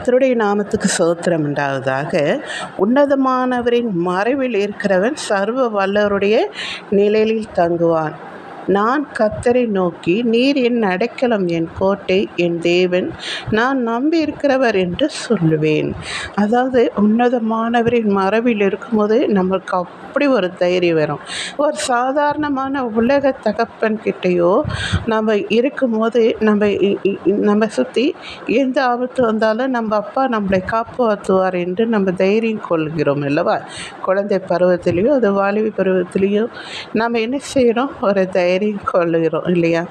கர்த்தருடைய நாமத்துக்கு சோத்திரம் உண்டாவதாக. உன்னதமானவரின் மறைவில் இருக்கிறவன் சர்வ வல்லவருடைய நிலையில் தங்குவான். நான் கத்தரை நோக்கி நீர் என் அடைக்கலம் என் கோட்டை என் தேவன். நான் நம்பி இருக்கிறவர் என்று சொல்லுவேன். அதாவது உன்னதமானவரின் மரபில் இருக்கும்போது நம்மளுக்கு அப்படி ஒரு தைரியம் வரும். ஒரு சாதாரணமான உலக தகப்பன் கிட்டேயோ நம்ம இருக்கும்போது நம்ம நம்ம சுற்றி எந்த ஆபத்து வந்தாலும் நம்ம அப்பா நம்மளை காப்பாற்றுவார் என்று நம்ம தைரியம் கொள்கிறோம் அல்லவா? குழந்தை பருவத்திலேயோ அது வாலிப பருவத்திலையும் நம்ம என்ன செய்கிறோம் ஒரு தைரியம் கொள்ளுகிறோம் இல்லையா?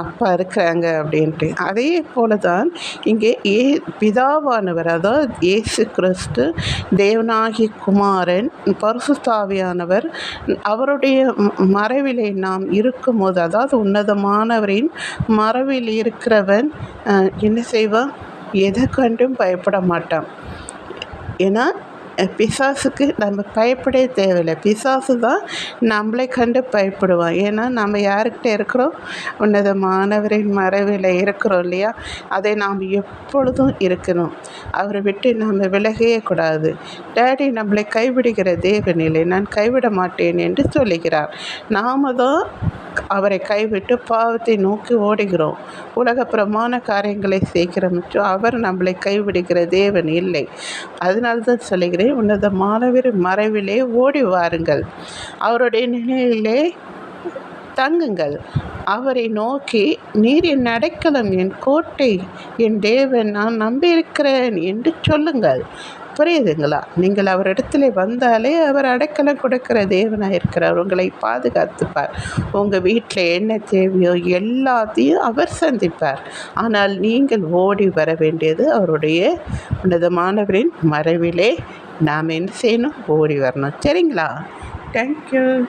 அப்பா இருக்கிறாங்க அப்படின்ட்டு. அதே போல தான் இங்கே ஏ பிதாவானவர் அதாவது இயேசு கிறிஸ்து தேவனாகி குமாரன் பரிசுத்தாவியானவர் அவருடைய மறைவிலே நாம் இருக்கும்போது அதாவது உன்னதமானவரின் மறைவில் இருக்கிறவன் என்ன செய்வான்? எதை கண்டும் பயப்பட மாட்டான். ஏன்னா பிசாசுக்கு நம்ம பயப்படவே தேவையில்லை. பிசாசு தான் நம்மளை கண்டு பயப்படுவான். ஏன்னா நம்ம யாருக்கிட்ட இருக்கிறோம்? உன்னதமானவரின் மறைவில் இருக்கிறோம் இல்லையா? அதை நாம் எப்பொழுதும் இருக்கணும். அவரை விட்டு நாம் விலகவே கூடாது. டேடி நம்மளை கைவிடுகிற தேவனில்லை நான் கைவிட மாட்டேன் என்று சொல்லுகிறார். நாம தான் அவரை கைவிட்டு பாவத்தை நோக்கி ஓடுகிறோம். உலக பிரமாண காரியங்களை செய்கிறோம். மற்றும் அவர் நம்மளை கைவிடுகிற தேவன் இல்லை. அதனால்தான் சொல்லுகிறேன் உனது மாணவர் மறைவிலே ஓடி வாருங்கள். அவருடைய நிலையிலே தங்குங்கள். அவரை நோக்கி நீர் என் அடைக்கலம் என் கோட்டை என் தேவன் நான் நம்பியிருக்கிறேன் என்று சொல்லுங்கள். புரியுதுங்களா? நீங்கள் அவரிடத்துல வந்தாலே அவர் அடைக்கலம் கொடுக்கிற தேவனாக இருக்கிறார். உங்களை பாதுகாத்துப்பார். உங்கள் வீட்டில் என்ன தேவையோ எல்லாத்தையும் அவர் சந்திப்பார். ஆனால் நீங்கள் ஓடி வர வேண்டியது அவருடைய உன்னதமானவரின் மறைவிலே நாம் என்ன செய்யணும்? ஓடி வரணும். சரிங்களா? தேங்க்யூ